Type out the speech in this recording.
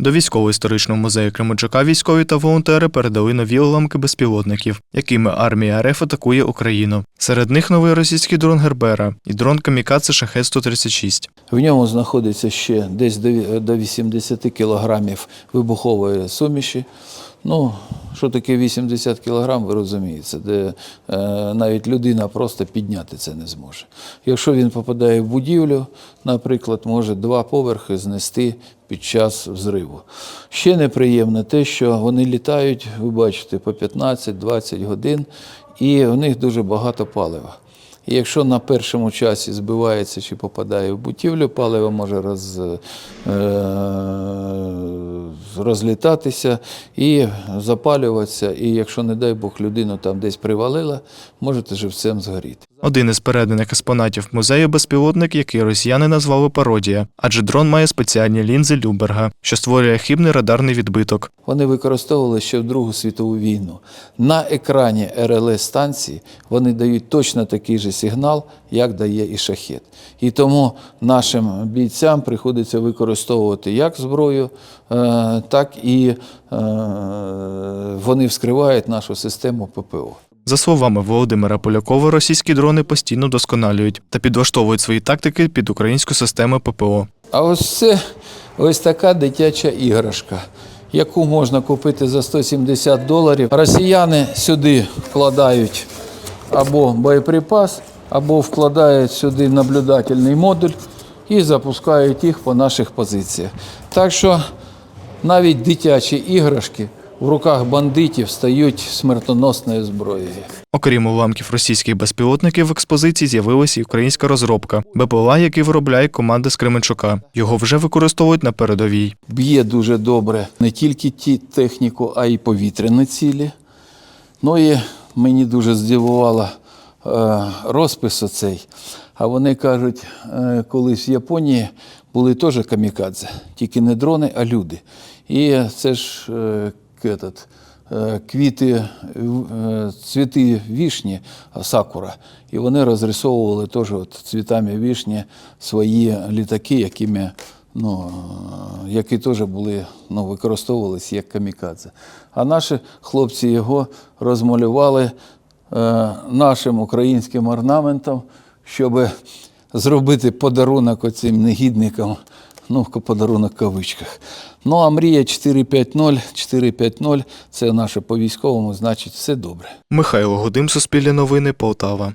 До військово-історичного музею Кременчука військові та волонтери передали нові уламки безпілотників, якими армія РФ атакує Україну. Серед них новий російський дрон Гербера і дрон Камікадзе Шахет 136 В ньому знаходиться ще десь до до 80 кілограмів вибухової суміші. Ну, що таке 80 кілограм, ви розумієте, де е, навіть людина просто підняти це не зможе. Якщо він попадає в будівлю, наприклад, може два поверхи знести під час взриву. Ще неприємне те, що вони літають, ви бачите, по 15-20 годин, і в них дуже багато палива. І якщо на першому часі збивається чи попадає в будівлю, паливо може роз, е, розлітатися і запалюватися. І якщо, не дай Бог, людину там десь привалила, можете живцем згоріти. Один із переданих експонатів музею безпілотник, який росіяни назвали пародія, адже дрон має спеціальні лінзи Люберга, що створює хибний радарний відбиток. Вони використовували ще в Другу світову війну. На екрані РЛС станції вони дають точно такий же сигнал, як дає і шахет. І тому нашим бійцям приходиться використовувати як зброю, е, так і е, вони вскривають нашу систему ППО. За словами Володимира Полякова, російські дрони постійно досконалюють та підлаштовують свої тактики під українську систему ППО. А ось це ось така дитяча іграшка, яку можна купити за 170 доларів. Росіяни сюди вкладають або боєприпас, або вкладають сюди наблюдательний модуль і запускають їх по наших позиціях. Так що навіть дитячі іграшки в руках бандитів стають смертоносною зброєю. Окрім уламків російських безпілотників, в експозиції з'явилася і українська розробка БПЛА, який виробляє команда з Кременчука. Його вже використовують на передовій. б'є дуже добре не тільки ті техніку, а й повітряні цілі. Ну і мені дуже здивувало е, розпис оцей. А вони кажуть, е, колись в Японії були теж камікадзе, тільки не дрони, а люди. І це ж е, этот, е, квіти, е, цвіти вішні, сакура. І вони розрисовували теж от цвітами вішні свої літаки, якими ну, е, які теж були, ну, використовувалися як камікадзе. А наші хлопці його розмалювали е, нашим українським орнаментом, щоб зробити подарунок оцим негідникам, ну, подарунок в кавичках. Ну, а мрія 450, 450 – це наше по військовому, значить, все добре. Михайло Гудим, Суспільне новини, Полтава.